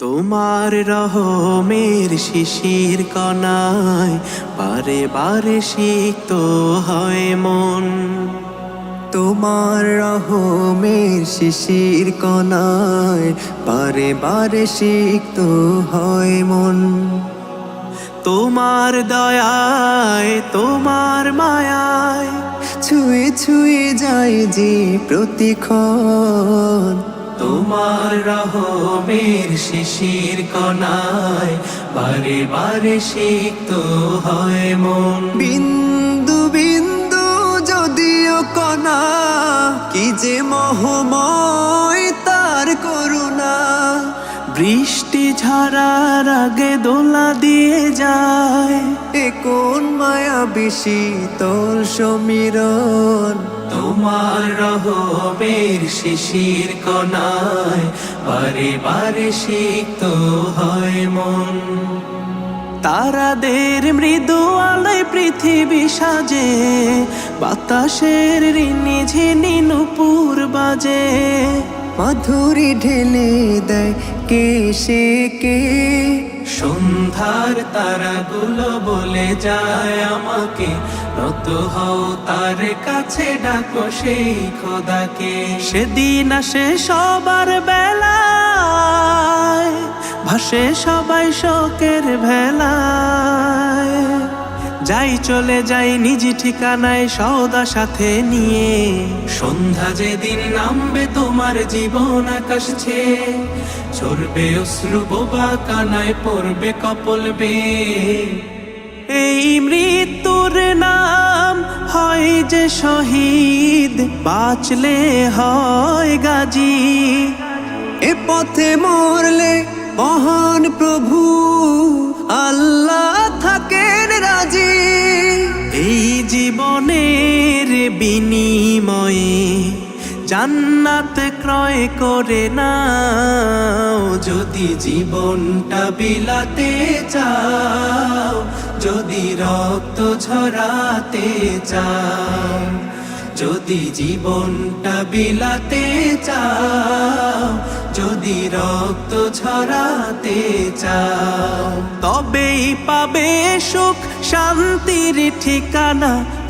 তোমার রহমের শিশির কণায় বারে বারে সিক্ত হয় মন। তোমার রহমের শিশির কণায় বারে বারে সিক্ত হয় মন। তোমার দয়ায়, তোমার মায়ায় ছুঁয়ে ছুঁয়ে যায় যে প্রতিক্ষণ। তোমার রহমের শিশির কণায় বারে বারে সিক্ত হয় মন। বিন্দু বিন্দু যদিও কণা, কি যে মহময় তার করুণা বৃষ্টি ঝরার আগে দোলা দিয়ে যায়। এ কোন মায়া বেশি তোর সমীরণ? তোমার রহমের শিশির কণায় বারে বারে সিক্ত হয় মন। তারাদের মৃদু আলোয় পৃথিবী সাজে বাতাসের ঋণি ঝিনি নুপুর বাজে। মাধুরী ঢেলে দেয় কে সে কে। সন্ধ্যার তারাগুলো বলে যায় আমাকে, নত হও তার কাছে ডাকো সেই খোদাকে। সেদিন আসে সবার বেলায়, ভাসে সবাই শোকের ভেলায়। যাই চলে যাই নিজ ঠিকানায় সৌদা সাথে নিয়ে। সন্ধ্যা যেদিন নামবে তোমার জীবন আকাশ ছেয়ে, ঝরবে অশ্রু বোবা কানায় পড়বে কপল বে এই মৃত্যুর নাম হয় যে শহীদ, বাঁচলে হয় গাজী। এ পথে মরলে মহান প্রভু, আল্লাহ থাকেন জীবনের বিনিময়ে জান্নাত ক্রয় করে নাও। যদি জীবনটা বিলাতে চাও, যদি রক্ত ঝরাতে চাও, যদি জীবনটা বিলাতে চাও, যদি রক্ত ছড়াতে চাও, তবেই পাবে সুখ, শান্তির ঠিকানা।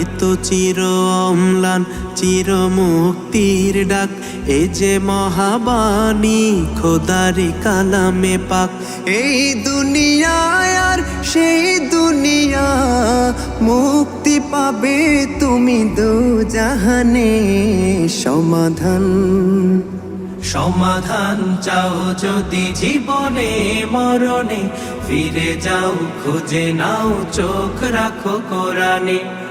এ তো চির অম্লান, চির মুক্তির ডাক। এ যে মহাবাণী, খোদারি কালামে পাক। এই দুনিয়ায় আর সেই দুনিয়া, মুক্তি পাবে তুমি দু জাহানে সমাধান সমাধান চাও যদি জীবনে, মরণে। ফিরে যাও, খুঁজে নাও, চোখ রাখো কোরআনে।